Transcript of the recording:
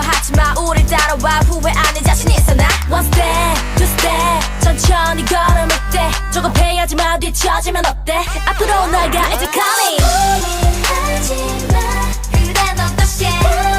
두려워하지마. 우릴 따라와. 후회 안해 자신 있어. 나 One step, two step. 천천히 걸음을 때? 조금 패하지마. 뒤처지면 어때? 앞으로 나가 it's coming. 고민하지마 그래 넌 어떡해?